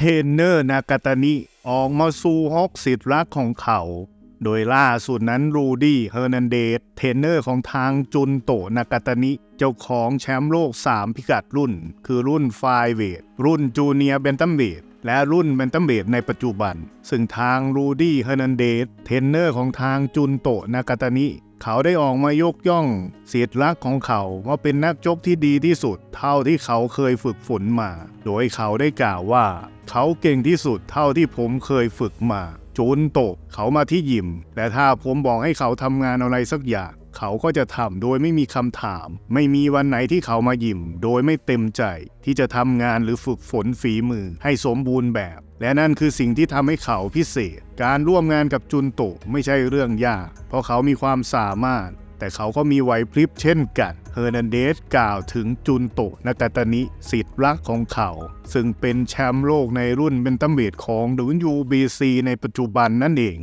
เทนเนอร์นากาตานิออกมาสู่ฮอกสิทธิ์รักของเขา โดยล่าสุดนั้นรูดี้เฮอร์นันเดสเทนเนอร์ของทางจุนโตนากาตานิ เจ้าของแชมป์โลก 3 พิกัดรุ่น คือรุ่นไฟเวทรุ่นจูเนียร์เบนตัมเวทและรุ่นเบนตัมเวทในปัจจุบัน ซึ่งทางรูดี้เฮอร์นันเดสเทนเนอร์ของทางจุนโตนากาตานิ เขาได้ออกมายกย่องเสียดรักของเขาว่าเป็นนักจบที่ดีที่สุด เท่าที่เขาเคยฝึกฝนมา โดยเขาได้กล่าวว่า เขาเก่งที่สุดเท่าที่ผมเคยฝึกมาจูนโตกเขามาที่ยิม แต่ถ้าผมบอกให้เขาทำงานอะไรสักอย่าง เขาก็จะทำโดยไม่มีคำถาม ไม่มีวันไหนที่เขามายิมโดยไม่เต็มใจ ที่จะทำงานหรือฝึกฝนฝีมือให้สมบูรณ์แบบ และนั่นคือสิ่งที่ทำให้เขาพิเศษ การร่วมงานกับจุนโตไม่ใช่เรื่องยาก เพราะเขามีความสามารถ แต่เขาก็มีไหวพริบเช่นกันเฮอร์นันเดสกล่าวถึงจุนโตนากาตานิสิทธิ์รักของเขา ซึ่งเป็นแชมป์โลกในรุ่นเบนตัมเวทของ WBC ในปัจจุบันนั่นเอง